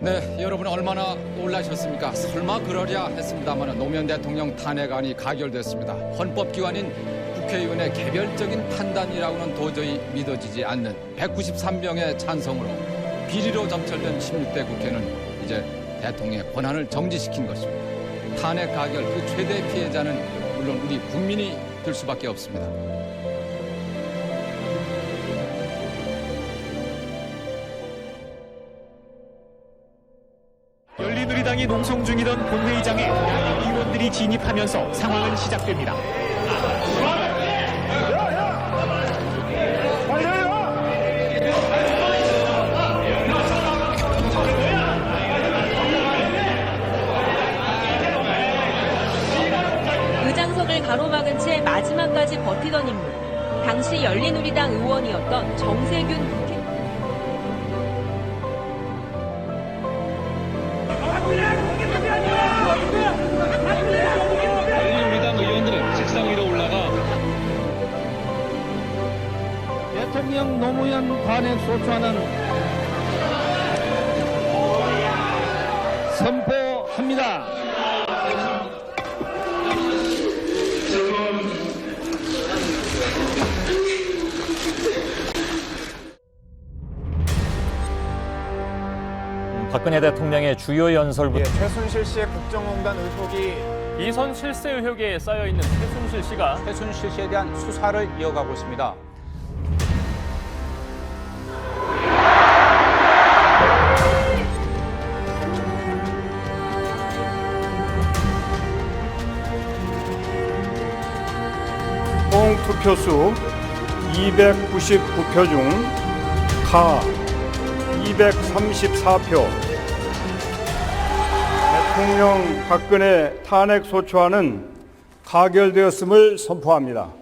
네, 여러분 얼마나 놀라셨습니까? 설마 그러랴 했습니다만 노무현 대통령 탄핵안이 가결됐습니다. 헌법기관인 국회의원의 개별적인 판단이라고는 도저히 믿어지지 않는 193명의 찬성으로 비리로 점철된 16대 국회는 이제 대통령의 권한을 정지시킨 것입니다. 탄핵 가결 그 최대 피해자는 물론 우리 국민이 될 수밖에 없습니다. 열린우리당이 농성 중이던 본회의장에 야당 의원들이 진입하면서 상황은 시작됩니다. 의장석을 가로막은 채 마지막까지 버티던 인물. 당시 열린우리당 의원이었던 정세균 열린우리당 의원들은 책상 위로 올라가 대통령 노무현 관행 소추안은 선포합니다. 박근혜 대통령의 주요 연설부터 최순실 씨의 국정농단 의혹이 이선 실세 의혹에 쌓여 있는 최순실 씨가 최순실 씨에 대한 수사를 이어가고 있습니다. 총 투표수 299표 중 가 234표 대통령 박근혜 탄핵 소추안은 가결되었음을 선포합니다.